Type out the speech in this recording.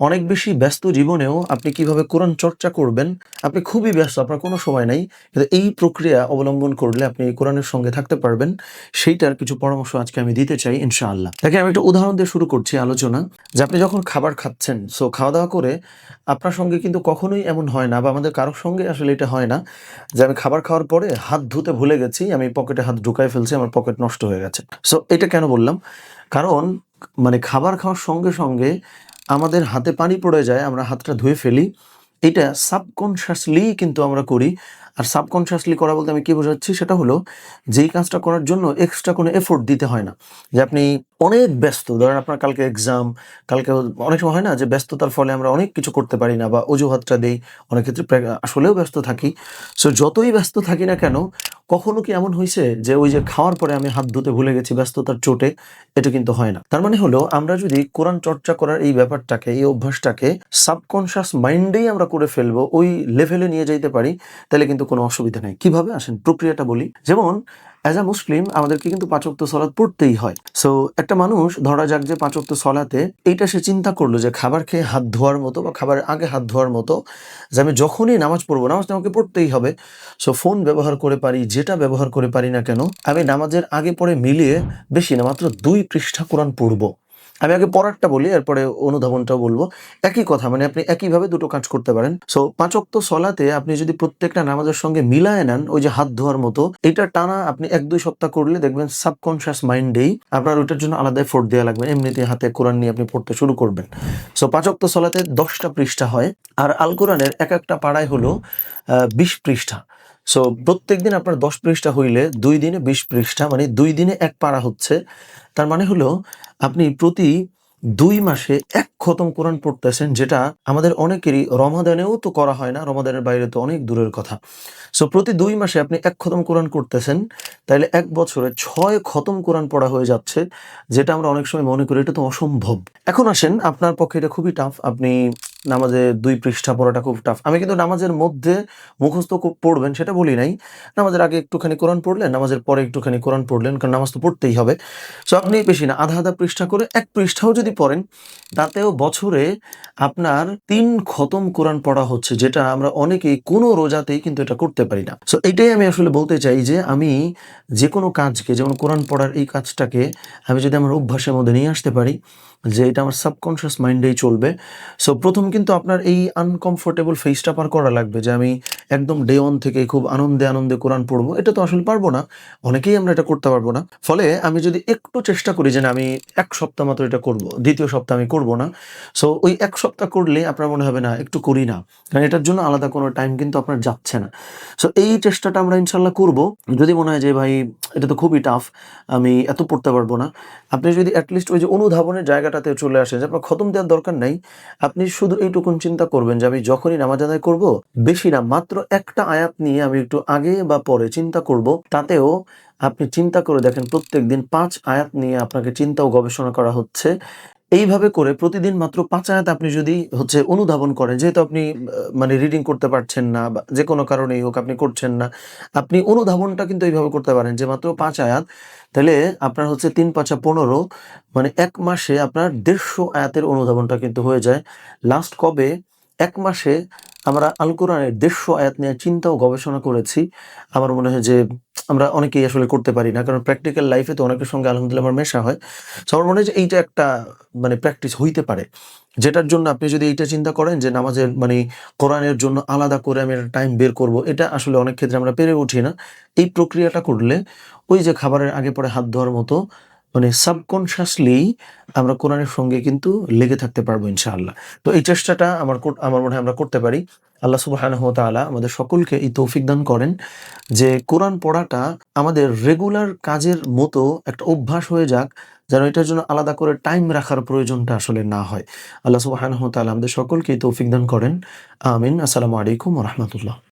অনেক বেশি ব্যস্ত জীবনেও আপনি কীভাবে কোরআন চর্চা করবেন, আপনি খুবই ব্যস্ত, আপনার কোনো সময় নাই, কিন্তু এই প্রক্রিয়া অবলম্বন করলে আপনি কোরআনের সঙ্গে থাকতে পারবেন। সেইটার কিছু পরামর্শ আজকে আমি দিতে চাই ইনশাআল্লাহ। দেখেন, আমি একটা উদাহরণ দিয়ে শুরু করছি আলোচনা, যে আপনি যখন খাবার খাচ্ছেন, সো খাওয়া দাওয়া করে আপনার সঙ্গে কিন্তু কখনোই এমন হয় না, বা আমাদের কারোর সঙ্গে আসলে এটা হয় না, যে আমি খাবার খাওয়ার পরে হাত ধুতে ভুলে গেছি, আমি পকেটে হাত ঢুকাই ফেলছি, আমার পকেট নষ্ট হয়ে গেছে। সো এটা কেন বললাম? কারণ মানে খাবার খাওয়ার সঙ্গে সঙ্গে আমাদের হাতে পানি পড়ে যায়, আমরা হাতটা ধুয়ে ফেলি। এটা সাবকনশাসলি কিন্তু আমরা করি। আর সাবকনশাসলি করা বলতে আমি কি বোঝাচ্ছি, সেটা হলো যেই কাজটা করার জন্য এক্সট্রা কোনো এফোর্ট দিতে হয় না। যে আপনি অনেক ব্যস্ত, ধরেন আপনার কালকে এক্সাম কালকে অনেক সময় হয় না যে ব্যস্ততার ফলে আমরা অনেক কিছু করতে পারি না বা অজুহাতটা দেই, অনেক ক্ষেত্রে আসলেও ব্যস্ত থাকি। সো যতই ব্যস্ত থাকি না কেন কখনো কি এমন হয়েছে যে ওই যে খাওয়ার পরে আমি হাত ধুতে ভুলে গেছি, ব্যস্ততার চোটে? এটা কিন্তু হয় না। তার মানে হলো, আমরা যদি কোরআন চর্চা করার এই ব্যাপারটাকে, এই অভ্যাসটাকে সাবকনশাস মাইন্ডেই আমরা করে ফেলব, ওই লেভেলে নিয়ে যাইতে পারি, তাহলে কিন্তু কোনো অসুবিধা নেই। কীভাবে? আসেন প্রক্রিয়াটা বলি। যেমন অ্যাজ আ মুসলিম আমাদেরকে কিন্তু পাঁচক্ত সলাদ পড়তেই হয়। সো একটা মানুষ ধরা যাক যে পাঁচক্ত সলাতে এইটা সে চিন্তা করল যে খাবার খেয়ে হাত ধোয়ার মতো বা খাবারের আগে হাত ধোয়ার মতো যে আমি যখনই নামাজ পড়ব, নামাজ আমাকে পড়তেই হবে। সো ফোন ব্যবহার করে পারি, যেটা ব্যবহার করে পারি না কেন, আমি নামাজের আগে পরে মিলিয়ে বেশি না, মাত্র দুই পৃষ্ঠা কোরআন পড়ব। আমি আগে পড়ারটা বলি, এরপরে অনুধাবনটাও বলব। একই কথা মানে আপনি একইভাবে দুটো কাজ করতে পারেন। সো পাঁচক্ত সলাতে আপনি যদি প্রত্যেকটা নামাজের সঙ্গে মিলায় নেন, ওই যে হাত ধোয়ার মতো, এটা টানা আপনি এক দুই সপ্তাহ করলে দেখবেন সাবকনশিয়াস মাইন্ডেই আপনার ওইটার জন্য আলাদা ফোর্ট দেওয়া লাগবে। এমনিতে হাতে কোরআন নিয়ে আপনি পড়তে শুরু করবেন। সো পাঁচক্ত সলাতে দশটা পৃষ্ঠা হয়। আর আল কোরআনের এক একটা পাড়ায় হলো বিশ পৃষ্ঠা। সো প্রত্যেক দিন আপনার দশ পৃষ্ঠা হইলে দুই দিনে বিশ পৃষ্ঠা মানে দুই দিনে এক পাড়া হচ্ছে। তার মানে হলো, আপনি প্রতি দুই মাসে এক খতম কোরআন পড়তেছেন, যেটা আমাদের অনেকেরই রমাদানেও তো করা হয় না, রমাদানের বাইরে তো অনেক দূরের কথা। সো প্রতি দুই মাসে আপনি এক খতম কোরআন করতেছেন তাহলে এক বছরে ছয় খতম কোরআন পড়া হয়ে যাচ্ছে, যেটা আমরা অনেক সময় মনে করি এটা তো অসম্ভব। এখন আসেন, আপনার পক্ষে এটা খুবই টাফ আপনি নামাজে দুই পৃষ্ঠা পড়াটা খুব টাফ আমি কিন্তু নামাজের মধ্যে মুখস্থ পড়বেন সেটা বলি নাই। নামাজের আগে একটুখানি কোরআন পড়লেন, নামাজের পরে একটুখানি কোরআন পড়লেন, কারণ নামাজ তো পড়তেই হবে। সো আপনি বেশি না, আধা আধা পৃষ্ঠা করে এক পৃষ্ঠাও যদি পড়েন, তাতেও বছরে আপনার তিন খতম কোরআন পড়া হচ্ছে, যেটা আমরা অনেকেই কোনো রোজাতেই কিন্তু এটা করতে পারি না। সো এটাই আমি আসলে বলতে চাই যে আমি যে কোনো কাজকে, যেমন কোরআন পড়ার এই কাজটাকে আমি যদি আমার অভ্যাসের মধ্যে নিয়ে আসতে পারি যে এটা আমার সাবকনশিয়াস মাইন্ডেই চলবে। সো প্রথম কিন্তু আপনার এই আনকমফোর্টেবল ফেসটা পার করা লাগবে যে আমি একদম ডে ওয়ান থেকে খুব আনন্দে আনন্দে কোরআন পড়ব, এটা তো আসলে পারব না। অনেকেই আমরা এটা করতে পারব না। ফলে আমি যদি একটু চেষ্টা করি যে না, আমি এক সপ্তাহ মাত্র এটা করব, দ্বিতীয় সপ্তাহ আমি করব না। সো ওই এক সপ্তাহ করলে আপনার মনে হবে না, একটু করি না। কারণ এটার জন্য আলাদা কোনো টাইম কিন্তু আপনার যাচ্ছে না। সো এই চেষ্টাটা আমরা ইনশাল্লাহ করব। যদি মনে হয় যে ভাই, এটা তো খুবই টাফ আমি এত পড়তে পারব না। আপনি যদি অ্যাটলিস্ট ওই যে অনুধাবনের জায়গাটাতে চলে আসেন, যে আপনার খতম দেওয়ার দরকার নাই, আপনি শুধু এইটুকুন চিন্তা করবেন যে আমি যখনই নামাজ আদায় করব, বেশি না, মাত্র একটা আয়াত নিয়ে আমি একটু আগে বা পরে চিন্তা করব। তাতেও আপনি চিন্তা করে দেখেন প্রত্যেক দিন পাঁচ আয়াত নিয়ে আপনাকে চিন্তা ও গবেষণা করা হচ্ছে। এইভাবে করে প্রতিদিন মাত্র পাঁচ আয়াত আপনি যদি হচ্ছে অনুধাবন করেন, যেহেতু আপনি মানে রিডিং করতে পারছেন না বা যে কোনো কারণেই হোক আপনি করছেন না, আপনি অনুধাবনটা কিন্তু এইভাবে করতে পারেন যে মাত্র পাঁচ আয়াত। তাহলে আপনার হচ্ছে তিন পাঁচা পনেরো মানে এক মাসে আপনার দেড়শো আয়াতের অনুধাবনটা কিন্তু হয়ে যায়। লাস্ট কবে এক মাসে আমরা আল কোরআনের দেড়শো আয়াত নিয়ে চিন্তা ও গবেষণা করেছি। আমার মনে হয় যে আমরা অনেকেই আসলে করতে পারি না, কারণ প্র্যাকটিক্যাল লাইফে তো অনেকের সঙ্গে আলহামদুলিল্লাহ আমার মেশা হয়। তো আমার মনে হয় যে এইটা একটা মানে প্র্যাকটিস হইতে পারে। যেটার জন্য আপনি যদি এইটা চিন্তা করেন যে নামাজের মানে কোরআনের জন্য আলাদা করে আমি একটা টাইম বের করব, এটা আসলে অনেক ক্ষেত্রে আমরা পেরে উঠি না। এই প্রক্রিয়াটা করলে ওই যে খাবারের আগে পরে হাত ধোয়ার মতো মানে সাবকনশাসলি আমরা কোরআনের সঙ্গে কিন্তু লেগে থাকতে পারব ইনশাআল্লাহ। তো এই চেষ্টাটা আমার আমার মনে হয় আমরা করতে পারি। আল্লাহ সুবহানাহু তাআলা আমাদের সকলকে এই তৌফিক দান করেন যে কোরআন পড়াটা আমাদের রেগুলার কাজের মতো একটা অভ্যাস হয়ে যাক যেন এটার জন্য আলাদা করে টাইম রাখার প্রয়োজনটা আসলে না হয়। আল্লাহ সুবহানাহু তাআলা আমাদের সকলকে এই তৌফিক দান করেন। আমিন। আসসালামু আলাইকুম রাহমাতুল্লাহ।